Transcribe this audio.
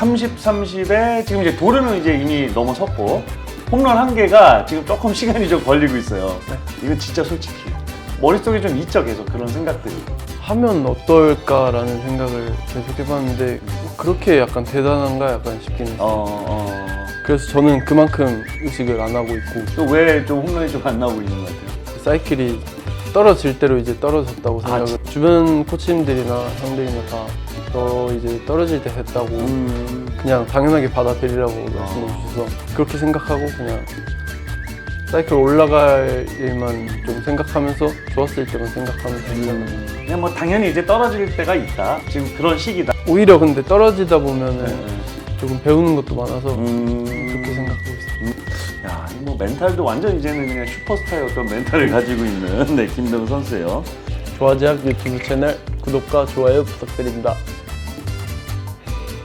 30, 30에 지금 이제 도르는 이제 이미 넘어섰고 홈런 한 개가 지금 조금 시간이 좀 걸리고 있어요. 이건 진짜 솔직히 머릿속에 좀 있죠 계속 그런 생각들이. 하면 어떨까라는 생각을 계속 해봤는데 그렇게 약간 대단한가 약간 싶긴 했어요. 어, 어. 그래서 저는 그만큼 의식을 안 하고 있고 또 왜 좀 홈런이 좀 안 나오고 있는 것 같아요? 사이클이 떨어질 대로 이제 떨어졌다고 아, 생각을 주변 코치님들이나 형들이나 다 너 이제 떨어질 때 됐다고 음. 그냥 당연하게 받아들이라고 말씀해 주셔서 그렇게 생각하고 그냥 사이클 올라갈 일만 좀 생각하면서 좋았을 때만 생각하면서 했잖아요. 그냥 뭐 당연히 이제 떨어질 때가 있다. 지금 그런 시기다. 오히려 근데 떨어지다 보면은 네. 조금 배우는 것도 많아서 음. 그렇게 생각하고 있어요. 야, 이 뭐 멘탈도 완전 이제는 그냥 슈퍼스타의 어떤 멘탈을 가지고 있는 네, 김동우 선수예요. 조아지학 유튜브 채널 구독과 좋아요 부탁드립니다.